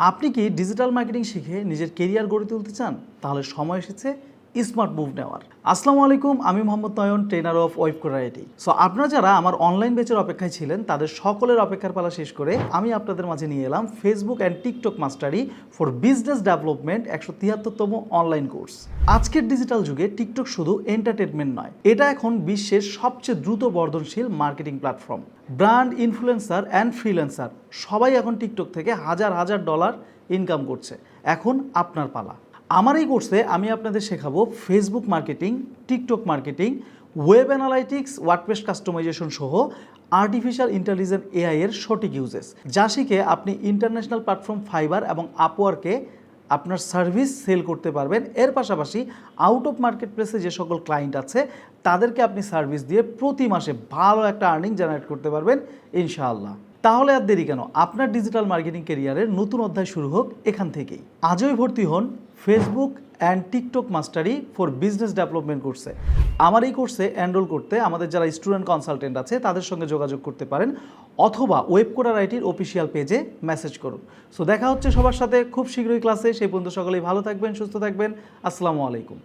আপনি কি digital marketing শিখে নিজের কেরিয়ার গড়ে তুলতে চান? তাহলে সময় এসেছে স্মার্ট মুভ নেওয়ার। আসসালামু আলাইকুম, আমি Mohammad Nayan trainer of web coder IT so আপনারা যারা আমার অনলাইন বেচের অপেক্ষায় ছিলেন, তাদের সকলের অপেক্ষার পালা শেষ করে আমি আপনাদের মাঝে নিয়ে এলাম Facebook and TikTok mastery for business development একশো তিয়াত্তরতম অনলাইন কোর্স আজকের ডিজিটাল যুগে টিকটক শুধু এন্টারটেনমেন্ট নয়, এটা এখন বিশ্বের সবচেয়ে দ্রুত বর্ধনশীল marketing platform brand influencer and freelancer সবাই এখন টিকটক থেকে হাজার হাজার ডলার ইনকাম করছে। এখন আপনার পালা। আমার এই কোর্সে আমি আপনাদের শেখাবো Facebook marketing TikTok marketing web analytics WordPress customization সহ আর্টিফিশিয়াল ইন্টেলিজেন্স এআই এর সঠিক ইউজেস যা শিখে আপনি ইন্টারন্যাশনাল প্ল্যাটফর্ম ফাইবার এবং আপওয়ার্কে আপনার সার্ভিস সেল করতে পারবেন। এর পাশাপাশি আউট অফ মার্কেট প্লেসে যে সকল ক্লায়েন্ট আছে, তাদেরকে আপনি সার্ভিস দিয়ে প্রতি মাসে ভালো একটা আর্নিং জেনারেট করতে পারবেন, ইনশাআল্লাহ। তাহলে আর দেরি কেন? আপনার ডিজিটাল মার্কেটিং কেরিয়ারের নতুন অধ্যায় শুরু হোক এখান থেকেই। আজই ভর্তি হন Facebook and TikTok mastery for business development কোর্সে আমার এই কোর্সে এনরোল করতে আমাদের যারা স্টুডেন্ট কনসালটেন্ট আছে, তাদের সঙ্গে যোগাযোগ করতে পারেন অথবা ওয়েব কোডার আইটির অফিসিয়াল পেজে মেসেজ করুন। সো দেখা হচ্ছে সবার সাথে। খুব শীঘ্রই ক্লাসে সেই পর্যন্ত সকলেই ভালো থাকবেন, সুস্থ থাকবেন। আসসালামু আলাইকুম।